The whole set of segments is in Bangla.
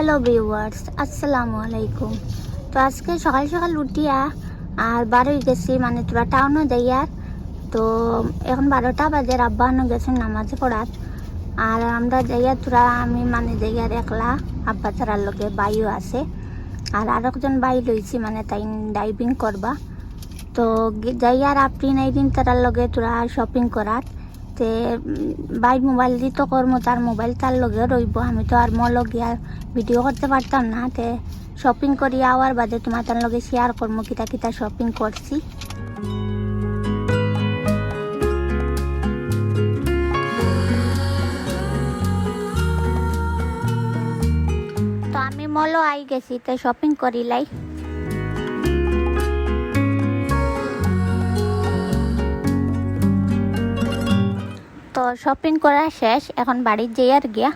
হ্যালো ভিউয়ার্স আসসালামু আলাইকুম তো আজকে সকাল সকাল উঠিয়া আর বারোই গেছি মানে তোরা টাউনও যাইয়ার। তো এখন বারোটা বাজে আব্বাহানো গেছেন নামাজে পড়ার। আর আমরা যাইয়া তোরা, আমি মানে যাইয়ার একলা, আব্বা ছাড়ার লোকে বাইও আছে। আর আরেকজন বাই লইছি মানে তাই ডাইভিং করবা। তো যাইয়ার আপনি নাই দিন, তারার লগে তোরা শপিং করার। তে বাই মোবাইল দি তো কর্ম তার মোবাইল তার লগে রইব আমি তো আর মল গিয়া ভিডিও করতে পারতাম না, তে শপিং করি আওয়ার বাদে তোমার তার লগে শেয়ার করব কিতা কিতা শপিং করছি তো আমি মলও আই গেছি, তে শপিং করিলাই তো শপিং করা শেষ এখন বাড়ির যেয়ে আর গিয়া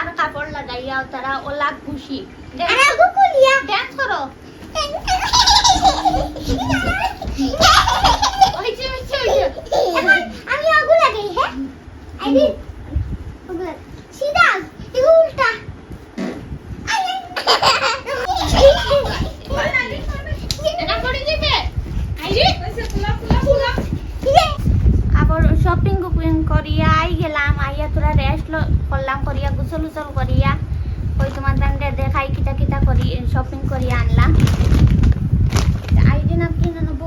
টাইর কাপড় লাগাইয়া তারা ওলা খুশি ড্যান্স করো করলাম করিয়া ওই তোমার দান্ডে দেখাই কিতা কিতা করি শপিং করিয়া আনলাম আই দিন আপনি নেব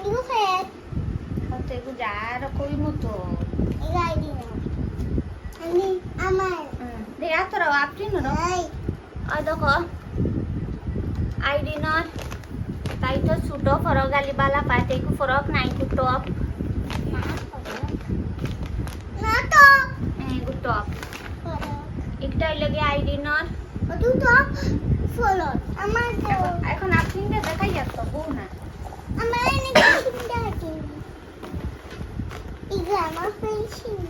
এগু ফের হতে দেয়া ওই দেখো আইডিনর তাই তো ছোটো ফরক নাই একটু টপ। না তো একটু একটা লগে আইডিনর ফলো আমার তো এখন আপনি দেখাই যাচ্ছ বউ না। আমার এনে কিনতে হাকি ইগা আমার পেন্সিল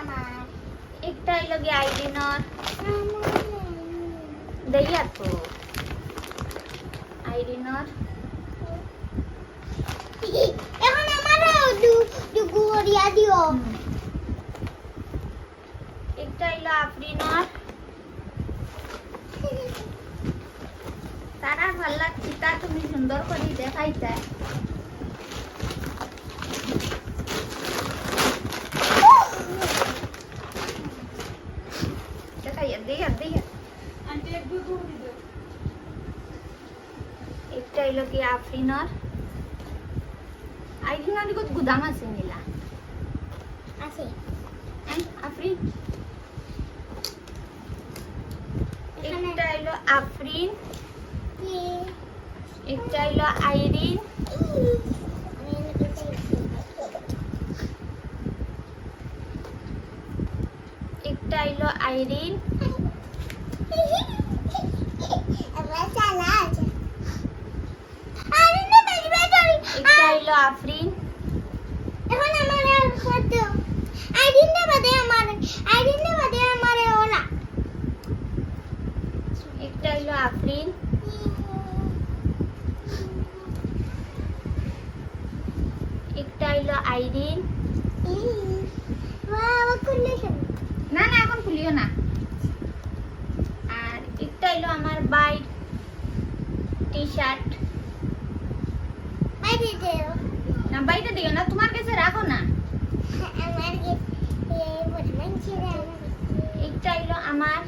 আমার একটা লগে আমার দেইয়া তো আইডিনর এখন আমারও দু দু গুড়িয়া দিও একটা হইল আফরিনর তারা ভালো লাগছে তা তুমি সুন্দর করে দেখাইতে দেখাইয়া দেইয়া একটা হইল কি আফরিনর আইডিনর কত গুদাম আছে নীলা আছে। হ্যাঁ আফরিন একটা হইল আফরিন। একটা হইল আইরিন। একটা হইল আইরিন এবার চালা আছে আরে না বেরি বেরি একটা হইল আফরিন। এখন আমার কত আইডিনটা বাদে আমার আইডিনটা বাদে আমার ওলা। একটা হইল আফরিন। একটা হইল আইরিন না না এখন খুলিও না। আর একটা হইল আমার বাই টি শার্ট আইডি দেও না বাইরে দিও না, তোমার কাছে রাখো না। আমার কি এ বদমান ছিল একটা হইল আমার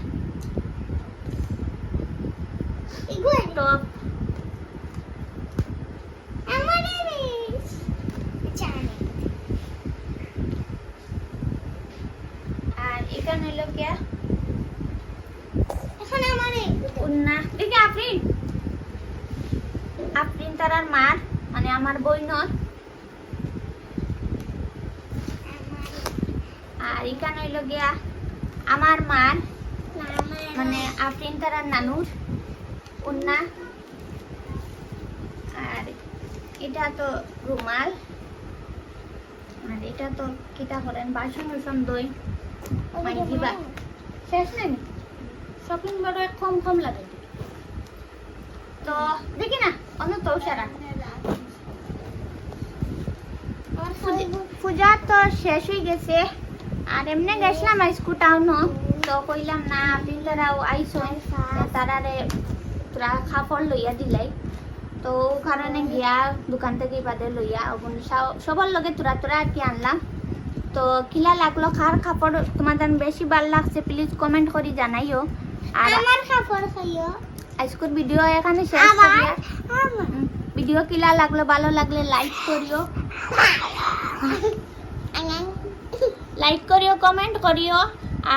আর এখানে এখন আমার আফরিন তারার মার মানে আমার বইনত আর এখানে হইল গিয়া আমার মার মানে আফরিন তারার নানুর উন্না। আর এটা তো রুমাল। আর এটা তো কিটা করেন বাসন উসন দই। দিবা। শেষ নেই শপিং বড় কম কম লাগে। তো দেখি না অন্য তো সারা পূজা তো শেষ হয়ে গেছে। আর এমনি গেছিলাম স্কুল টাউনও তো কইলাম না আপনারাও আইসো তারারে তোরা খাপড় লইয়া দিলাই। তো কারণে গিয়া দোকান থেকে বাদে লইয়া ওগুন সবার লগে তোরা তোরা কি আনলাম। তো কিলা লাগল খার কাপড় তোমাদের বেশি ভালো লাগছে প্লিজ কমেন্ট করে জানাইও। আর আমার কাপড় খাইও। আজকের ভিডিও এখানে শেষ করি ভিডিও কিলা লাগল ভালো লাগলে লাইক করিও। লাইক করিও কমেন্ট করিও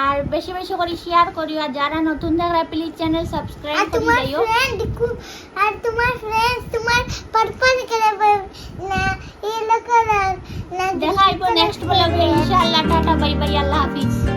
আর বেশি বেশি করে শেয়ার করিও। আর যারা নতুন দেখরা প্লিজ চ্যানেল সাবস্ক্রাইব করে তোমার দিও। ফ্রেন্ড আর তোমার ফ্রেন্ড তোমার পারপাল করে না এই করে না দেখাইবো নেক্সট ব্লগে ইনশাআল্লাহ টাটা বাই বাই আল্লাহ হাফিজ।